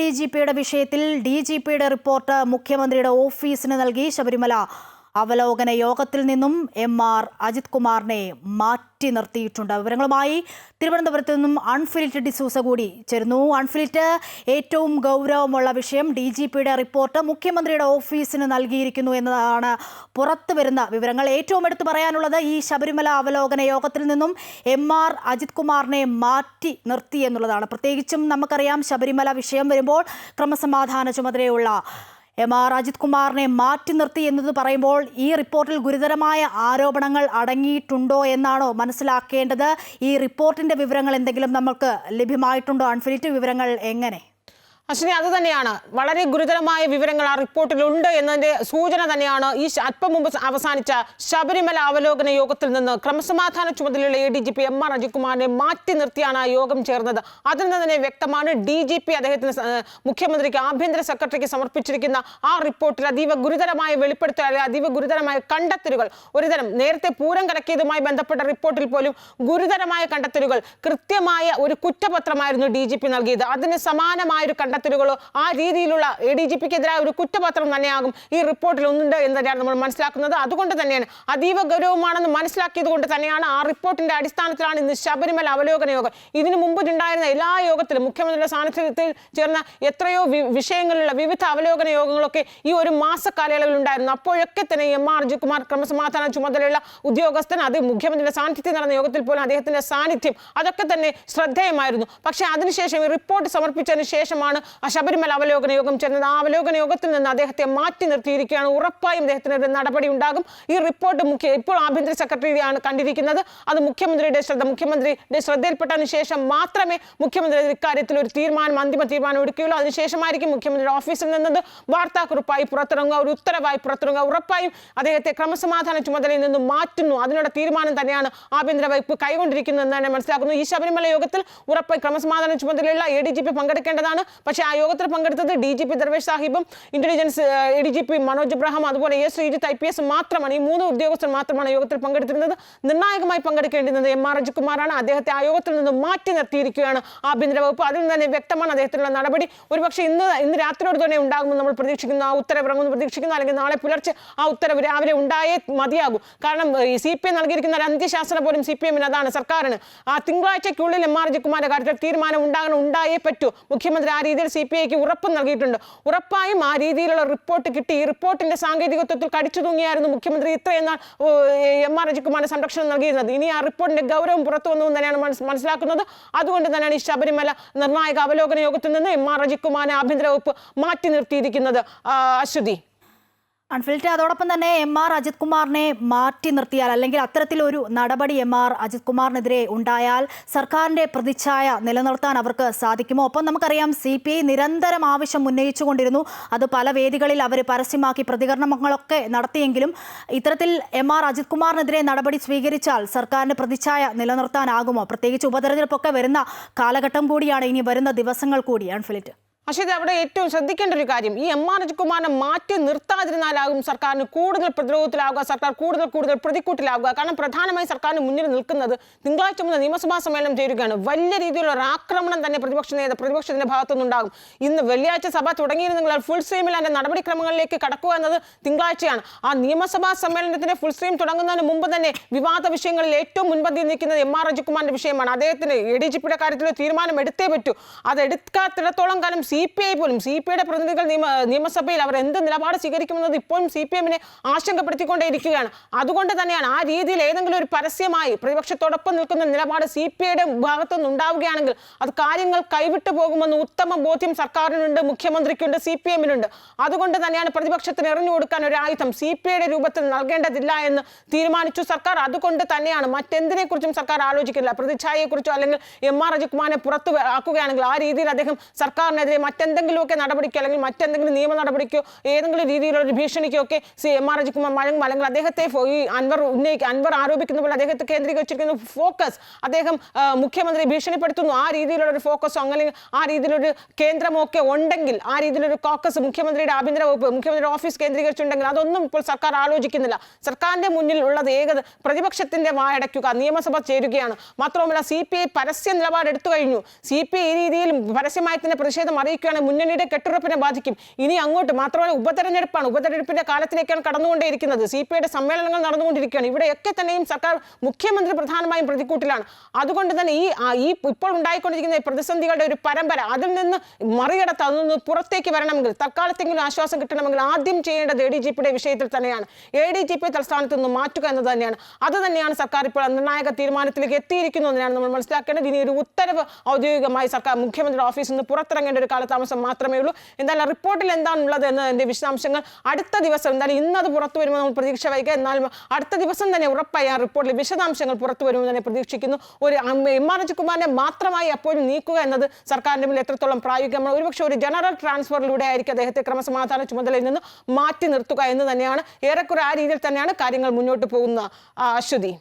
D G പിയുടെ വിഷയത്തിൽ D G പിയുടെ റിപ്പോർട്ട് മുഖ്യമന്ത്രിയുടെ ഓഫീസിന് നൽകി ശബരിമല. അവലോകന യോഗത്തിൽ നിന്നും എം ആർ അജിത് കുമാറിനെ മാറ്റി നിർത്തിയിട്ടുണ്ട്. വിവരങ്ങളുമായി തിരുവനന്തപുരത്ത് നിന്നും അൺഫിലിറ്റ് ഡിസൂസ കൂടി ചേരുന്നു. അൺഫിലിറ്റ് ഏറ്റവും ഗൗരവമുള്ള വിഷയം ഡി ജി പിയുടെ റിപ്പോർട്ട് മുഖ്യമന്ത്രിയുടെ ഓഫീസിന് നൽകിയിരിക്കുന്നു എന്നതാണ് പുറത്തു വരുന്ന വിവരങ്ങൾ. ഏറ്റവും എടുത്തു പറയാനുള്ളത് ഈ ശബരിമല അവലോകന യോഗത്തിൽ നിന്നും എം ആർ അജിത് കുമാറിനെ മാറ്റി നിർത്തി എന്നുള്ളതാണ്. പ്രത്യേകിച്ചും നമുക്കറിയാം ശബരിമല വിഷയം വരുമ്പോൾ ക്രമസമാധാന ചുമതലയുള്ള എം ആർ അജിത് കുമാറിനെ മാറ്റി നിർത്തി എന്നത് പറയുമ്പോൾ ഈ റിപ്പോർട്ടിൽ ഗുരുതരമായ ആരോപണങ്ങൾ അടങ്ങിയിട്ടുണ്ടോ എന്നാണോ മനസ്സിലാക്കേണ്ടത്? ഈ റിപ്പോർട്ടിന്റെ വിവരങ്ങൾ എന്തെങ്കിലും നമുക്ക് ലഭ്യമായിട്ടുണ്ടോ? അൺഫിനിറ്റ് വിവരങ്ങൾ എങ്ങനെ? അശ്വിനി അത് തന്നെയാണ്. വളരെ ഗുരുതരമായ വിവരങ്ങൾ ആ റിപ്പോർട്ടിൽ ഉണ്ട് എന്നതിന്റെ സൂചന തന്നെയാണ് ഈ അല്പം മുമ്പ് അവസാനിച്ച ശബരിമല അവലോകന യോഗത്തിൽ നിന്ന് ക്രമസമാധാന ചുമതലയുള്ള A D G P M R അജിത്കുമാറിനെ മാറ്റി നിർത്തിയാണ് ആ യോഗം ചേർന്നത്. അതിൽ നിന്ന് തന്നെ വ്യക്തമാണ് ഡി ജി പി അദ്ദേഹത്തിന് മുഖ്യമന്ത്രിക്ക് ആഭ്യന്തര സെക്രട്ടറിക്ക് സമർപ്പിച്ചിരിക്കുന്ന ആ റിപ്പോർട്ടിൽ അതീവ ഗുരുതരമായ വെളിപ്പെടുത്തൽ അല്ലെങ്കിൽ അതീവ ഗുരുതരമായ കണ്ടെത്തലുകൾ ഒരുതരം നേരത്തെ പൂരം കലക്കിയതുമായി ബന്ധപ്പെട്ട റിപ്പോർട്ടിൽ പോലും ഗുരുതരമായ കണ്ടെത്തലുകൾ കൃത്യമായ ഒരു കുറ്റപത്രമായിരുന്നു ഡി ജി പി നൽകിയത്. അതിന് സമാനമായ ഒരു കണ്ടെത്തലുകളോ ആ രീതിയിലുള്ള എ ഡി ജി പിക്കെതിരായ ഒരു കുറ്റപത്രം തന്നെയാകും ഈ റിപ്പോർട്ടിൽ ഒന്നുണ്ട് എന്ന് തന്നെയാണ് നമ്മൾ മനസ്സിലാക്കുന്നത്. അതുകൊണ്ട് തന്നെയാണ് അതീവ ഗൗരവമാണെന്ന് മനസ്സിലാക്കിയത് കൊണ്ട് തന്നെയാണ് ആ റിപ്പോർട്ടിന്റെ അടിസ്ഥാനത്തിലാണ് ഇന്ന് ശബരിമല അവലോകന യോഗം. ഇതിനു മുമ്പ് ഉണ്ടായിരുന്ന എല്ലാ യോഗത്തിലും മുഖ്യമന്ത്രിയുടെ സാന്നിധ്യത്തിൽ ചേർന്ന എത്രയോ വിഷയങ്ങളിലുള്ള വിവിധ അവലോകന യോഗങ്ങളൊക്കെ ഈ ഒരു മാസ കാലയളവിൽ ഉണ്ടായിരുന്നു. അപ്പോഴൊക്കെ തന്നെ എം ആർ ജികുമാർ ക്രമസമാധാന ചുമതലയുള്ള ഉദ്യോഗസ്ഥൻ അത് മുഖ്യമന്ത്രിയുടെ സാന്നിധ്യത്തിൽ നടന്ന യോഗത്തിൽ പോലും അദ്ദേഹത്തിന്റെ സാന്നിധ്യം അതൊക്കെ തന്നെ ശ്രദ്ധേയമായിരുന്നു. പക്ഷേ അതിനുശേഷം ഈ റിപ്പോർട്ട് സമർപ്പിച്ചതിന് ശേഷമാണ് ശബരിമല അവലോകന യോഗം ചേർന്നത് ആ അവലോകന യോഗത്തിൽ നിന്ന് അദ്ദേഹത്തെ മാറ്റി നിർത്തിയിരിക്കുകയാണ്. ഉറപ്പായും അദ്ദേഹത്തിന് ഒരു നടപടി ഉണ്ടാകും. ഈ റിപ്പോർട്ട് മുഖ്യ ഇപ്പോൾ ആഭ്യന്തര സെക്രട്ടറിയാണ് കണ്ടിരിക്കുന്നത്. അത് മുഖ്യമന്ത്രിയുടെ ശ്രദ്ധ മുഖ്യമന്ത്രിയുടെ ശ്രദ്ധയിൽപ്പെട്ടതിന് ശേഷം മാത്രമേ മുഖ്യമന്ത്രി ഇക്കാര്യത്തിൽ ഒരു തീരുമാനം അന്തിമ തീരുമാനം എടുക്കുകയുള്ളൂ. അതിനുശേഷമായിരിക്കും മുഖ്യമന്ത്രിയുടെ ഓഫീസിൽ നിന്നത്. വാർത്താക്കുറിപ്പായി പുറത്തിറങ്ങുക ഒരു ഉത്തരവായി പുറത്തിറങ്ങുക. ഉറപ്പായും അദ്ദേഹത്തെ ക്രമസമാധാന ചുമതലയിൽ നിന്ന് മാറ്റുന്നു. അതിനുള്ള തീരുമാനം തന്നെയാണ് ആഭ്യന്തര വകുപ്പ് കൈകൊണ്ടിരിക്കുന്നത് എന്ന് തന്നെ മനസ്സിലാക്കുന്നു. ഈ ശബരിമല യോഗത്തിൽ ഉറപ്പായി ക്രമസമാധാന ചുമതലയുള്ള എ ഡി ജി പി പങ്കെടുക്കേണ്ടതാണ്. പക്ഷേ ആ യോഗത്തിൽ പങ്കെടുത്തത് D G P Darvesh സാഹിബും intelligence A D G P Manoj Abraham അതുപോലെ S Sreejith I P S മാത്രമാണ്. ഈ മൂന്ന് ഉദ്യോഗസ്ഥർ മാത്രമാണ് യോഗത്തിൽ പങ്കെടുത്തിരുന്നത്. നിർണായകമായി പങ്കെടുക്കേണ്ടിരുന്നത് എം ആർ അജികുമാറാണ്. അദ്ദേഹത്തെ ആ യോഗത്തിൽ നിന്ന് മാറ്റി നിർത്തിയിരിക്കുകയാണ് ആഭ്യന്തര വകുപ്പ്. അതിൽ തന്നെ വ്യക്തമാണ് അദ്ദേഹത്തിനുള്ള നടപടി. ഒരുപക്ഷെ ഇന്ന് ഇന്ന് രാത്രിയോട് തന്നെ ഉണ്ടാകുമെന്ന് നമ്മൾ പ്രതീക്ഷിക്കുന്നു. ആ ഉത്തരവ് ഇറങ്ങുമെന്ന് പ്രതീക്ഷിക്കുന്നു. അല്ലെങ്കിൽ നാളെ പുലർച്ചെ ആ ഉത്തരവ് രാവിലെ ഉണ്ടായേ മതിയാകൂ. കാരണം ഈ സി പി എം നൽകിയിരിക്കുന്ന ഒരു അന്ത്യശാസന പോലും സി പി എമ്മിന് അതാണ് സർക്കാരിന്. ആ തിങ്കളാഴ്ചയ്ക്കുള്ളിൽ എം ആർ ജിക്കുമാരുടെ കാര്യത്തിൽ തീരുമാനം ഉണ്ടാകണം ഉണ്ടായേ പറ്റൂ. മുഖ്യമന്ത്രി ആ രീതിയിൽ സി പി ഐക്ക് ഉറപ്പ് നൽകിയിട്ടുണ്ട്. ഉറപ്പായും ആ രീതിയിലുള്ള റിപ്പോർട്ട് കിട്ടി. ഈ റിപ്പോർട്ടിന്റെ സാങ്കേതികത്വത്തിൽ കടിച്ചു തൂങ്ങിയായിരുന്നു മുഖ്യമന്ത്രി ഇത്രയെന്ന എം ആർ അജിക്കുമാറിന് സംരക്ഷണം നൽകിയിരുന്നത്. ഇനി ആ റിപ്പോർട്ടിന്റെ ഗൗരവം പുറത്തു വന്നു തന്നെയാണ് മനസ്സിലാക്കുന്നത്. അതുകൊണ്ട് തന്നെയാണ് ഈ ശബരിമല നിർണായക അവലോകന യോഗത്തിൽ നിന്ന് എം ആർ അജിക്കുമാറിനെ ആഭ്യന്തര വകുപ്പ് മാറ്റി നിർത്തിയിരിക്കുന്നത്. അശ്വതി. അൺഫിലിറ്റ് അതോടൊപ്പം തന്നെ എം ആർ അജിത് കുമാറിനെ മാറ്റി നിർത്തിയാൽ അല്ലെങ്കിൽ അത്തരത്തിലൊരു നടപടി എം ആർ അജിത് കുമാറിനെതിരെ ഉണ്ടായാൽ സർക്കാരിന്റെ പ്രതിച്ഛായ നിലനിർത്താൻ അവർക്ക് സാധിക്കുമോ? ഒപ്പം നമുക്കറിയാം സി പി ഐ നിരന്തരം ആവശ്യം ഉന്നയിച്ചുകൊണ്ടിരുന്നു. അത് പല വേദികളിൽ അവർ പരസ്യമാക്കി പ്രതികരണങ്ങളൊക്കെ നടത്തിയെങ്കിലും ഇത്തരത്തിൽ എം ആർ അജിത് കുമാറിനെതിരെ നടപടി സ്വീകരിച്ചാൽ സർക്കാരിന്റെ പ്രതിച്ഛായ നിലനിർത്താനാകുമോ? പ്രത്യേകിച്ച് ഉപതെരഞ്ഞെടുപ്പൊക്കെ വരുന്ന കാലഘട്ടം കൂടിയാണ് ഇനി വരുന്ന ദിവസങ്ങൾ കൂടി അൺഫിലിറ്റ് ഇത് അവിടെ ഏറ്റവും ശ്രദ്ധിക്കേണ്ട ഒരു കാര്യം. ഈ എം ആർ അജിത്കുമാറിനെ മാറ്റി നിർത്താതിരുന്നാലാകും സർക്കാരിന് കൂടുതൽ പ്രതിരോധത്തിലാവുക സർക്കാർ കൂടുതൽ കൂടുതൽ പ്രതിക്കൂട്ടിലാവുക. കാരണം പ്രധാനമായും സർക്കാരിന് മുന്നിൽ നിൽക്കുന്നത് തിങ്കളാഴ്ച മുതൽ നിയമസഭാ സമ്മേളനം ചേരുകയാണ്. വലിയ രീതിയിലുള്ള ഒരു ആക്രമണം തന്നെ പ്രതിപക്ഷ നേതാ പ്രതിപക്ഷത്തിന്റെ ഭാഗത്തുനിന്നുണ്ടാകും. ഇന്ന് വെള്ളിയാഴ്ച സഭ തുടങ്ങിയിരുന്നെങ്കിൽ ഫുൾ സ്ട്രീമിൽ അതിന്റെ നടപടിക്രമങ്ങളിലേക്ക് കടക്കുക എന്നത് തിങ്കളാഴ്ചയാണ്. ആ നിയമസഭാ സമ്മേളനത്തിന്റെ ഫുൾ സ്ട്രീം തുടങ്ങുന്നതിന് മുമ്പ് തന്നെ വിവാദ വിഷയങ്ങളിൽ ഏറ്റവും മുൻപന്തിയിൽ നിൽക്കുന്നത് എം ആർ അജിത്കുമാറിന്റെ വിഷയമാണ്. അദ്ദേഹത്തിന് എ ഡി ജി പിയുടെ കാര്യത്തിൽ തീരുമാനം എടുത്തേ പറ്റൂ. അത് എടുക്കാത്തിടത്തോളം കാലം സി പി ഐ പോലും സി പി ഐയുടെ പ്രതിനിധികൾ നിയമ നിയമസഭയിൽ അവർ എന്ത് നിലപാട് സ്വീകരിക്കുമെന്നത് ഇപ്പോഴും സി പി എമ്മിനെ ആശങ്കപ്പെടുത്തിക്കൊണ്ടേയിരിക്കുകയാണ് അതുകൊണ്ട് തന്നെയാണ് ആ രീതിയിൽ ഏതെങ്കിലും ഒരു പരസ്യമായി പ്രതിപക്ഷത്തോടൊപ്പം നിൽക്കുന്ന നിലപാട് സി പി ഐയുടെ ഭാഗത്തുനിന്ന് ഉണ്ടാവുകയാണെങ്കിൽ അത് കാര്യങ്ങൾ കൈവിട്ടു പോകുമെന്ന് ഉത്തമ ബോധ്യം സർക്കാരിനുണ്ട് മുഖ്യമന്ത്രിക്കുണ്ട് സി പി എമ്മിനുണ്ട്. അതുകൊണ്ട് തന്നെയാണ് പ്രതിപക്ഷത്തിന് എറിഞ്ഞു കൊടുക്കാൻ ഒരു ആയുധം സി പി ഐയുടെ രൂപത്തിൽ നൽകേണ്ടതില്ല എന്ന് തീരുമാനിച്ചു സർക്കാർ. അതുകൊണ്ട് തന്നെയാണ് മറ്റെന്തിനെക്കുറിച്ചും സർക്കാർ ആലോചിക്കുന്നില്ല. പ്രതിച്ഛായയെക്കുറിച്ചോ അല്ലെങ്കിൽ എം ആർ അജികുമാറിനെ പുറത്തു ആക്കുകയാണെങ്കിൽ ആ രീതിയിൽ അദ്ദേഹം സർക്കാരിനെതിരെ മറ്റെന്തെങ്കിലുമൊക്കെ നടപടിക്കോ അല്ലെങ്കിൽ മറ്റെന്തെങ്കിലും നിയമ നടപടിക്കോ ഏതെങ്കിലും രീതിയിലുള്ള ഒരു ഭീഷണിക്കോ ഒക്കെ സി എം ആർ അജിക്കുമാർ മഴ അല്ലെങ്കിൽ അദ്ദേഹത്തെ ഈ അൻവർ ഉന്നയിക്കുക അൻവർ ആരോപിക്കുന്ന പോലെ അദ്ദേഹത്തെ കേന്ദ്രീകരിച്ചിരിക്കുന്ന ഫോക്കസ് അദ്ദേഹം മുഖ്യമന്ത്രി ഭീഷണിപ്പെടുത്തുന്നു. ആ രീതിയിലുള്ള ഒരു ഫോക്കസോ അങ്ങനെ ആ രീതിയിലൊരു കേന്ദ്രമോ ഒക്കെ ഉണ്ടെങ്കിൽ ആ രീതിയിലൊരു കോക്കസ് മുഖ്യമന്ത്രിയുടെ ആഭ്യന്തര വകുപ്പ് മുഖ്യമന്ത്രിയുടെ ഓഫീസ് കേന്ദ്രീകരിച്ചിട്ടുണ്ടെങ്കിൽ അതൊന്നും ഇപ്പോൾ സർക്കാർ ആലോചിക്കുന്നില്ല. സർക്കാരിന്റെ മുന്നിൽ ഉള്ളത് ഏകത് പ്രതിപക്ഷത്തിന്റെ വായടയ്ക്കുക നിയമസഭ ചേരുകയാണ്. മാത്രവുമല്ല സി പി ഐ പരസ്യ നിലപാട് എടുത്തു കഴിഞ്ഞു. സി പി ഐ ഈ രീതിയിൽ പരസ്യമായി തന്നെ പ്രതിഷേധം സംഭവിക്കുകയാണെങ്കിൽ മുന്നണിയുടെ കെട്ടുറപ്പിനെ ബാധിക്കും. ഇനി അങ്ങോട്ട് മാത്രമല്ല ഉപതെരഞ്ഞെടുപ്പാണ്. ഉപതെരഞ്ഞെടുപ്പിന്റെ കാലത്തിലേക്കാണ് കടന്നുകൊണ്ടേയിരിക്കുന്നത്. സി പി ഐയുടെ സമ്മേളനങ്ങൾ നടന്നുകൊണ്ടിരിക്കുകയാണ്. ഇവിടെയൊക്കെ തന്നെയും സർക്കാർ മുഖ്യമന്ത്രി പ്രധാനമായും പ്രതിക്കൂട്ടിലാണ്. അതുകൊണ്ട് തന്നെ ഈ ഈ ഇപ്പോൾ ഉണ്ടായിക്കൊണ്ടിരിക്കുന്ന പ്രതിസന്ധികളുടെ ഒരു പരമ്പര അതിൽ നിന്ന് മറികടത്ത് അതിൽ നിന്ന് പുറത്തേക്ക് വരണമെങ്കിൽ തൽക്കാലത്തെങ്കിലും ആശ്വാസം കിട്ടണമെങ്കിൽ ആദ്യം ചെയ്യേണ്ടത് എ ഡി ജി പിയുടെ വിഷയത്തിൽ തന്നെയാണ്. എ ഡി ജി പി തലസ്ഥാനത്ത് നിന്ന് മാറ്റുക എന്നത് തന്നെയാണ്. അത് തന്നെയാണ് സർക്കാർ ഇപ്പോൾ നിർണായക തീരുമാനത്തിലേക്ക് എത്തിയിരിക്കുന്നു എന്നാണ് നമ്മൾ മനസ്സിലാക്കേണ്ടത്. ഇനി ഒരു ഉത്തരവ് ഔദ്യോഗികമായി സർക്കാർ മുഖ്യമന്ത്രിയുടെ ഓഫീസിൽ നിന്ന് പുറത്തിറങ്ങേണ്ട ഒരു കാലതാമസം മാത്രമേ ഉള്ളൂ. എന്തായാലും റിപ്പോർട്ടിൽ എന്താണുള്ളത് എന്നതിന്റെ വിശദാംശങ്ങൾ അടുത്ത ദിവസം എന്തായാലും ഇന്ന് അത് പുറത്തു വരുമ്പോൾ നമ്മൾ പ്രതീക്ഷ വൈകുക എന്നാൽ അടുത്ത ദിവസം തന്നെ ഉറപ്പായി ആ റിപ്പോർട്ടിൽ വിശദാംശങ്ങൾ പുറത്തു വരുമെന്ന് തന്നെ പ്രതീക്ഷിക്കുന്നു. ഒരു എം ആർ കുമാറിനെ മാത്രമായി അപ്പോഴും നീക്കുക എന്നത് സർക്കാരിന്റെ മുന്നിൽ എത്രത്തോളം പ്രായോഗികമാണ്. ഒരുപക്ഷെ ഒരു ജനറൽ ട്രാൻസ്ഫറിലൂടെ ആയിരിക്കും അദ്ദേഹത്തെ ക്രമസമാധാന ചുമതലയിൽ നിന്ന് മാറ്റി നിർത്തുക എന്ന് തന്നെയാണ്. ഏറെക്കുറെ ആ രീതിയിൽ തന്നെയാണ് കാര്യങ്ങൾ മുന്നോട്ട് പോകുന്ന അശ്വതി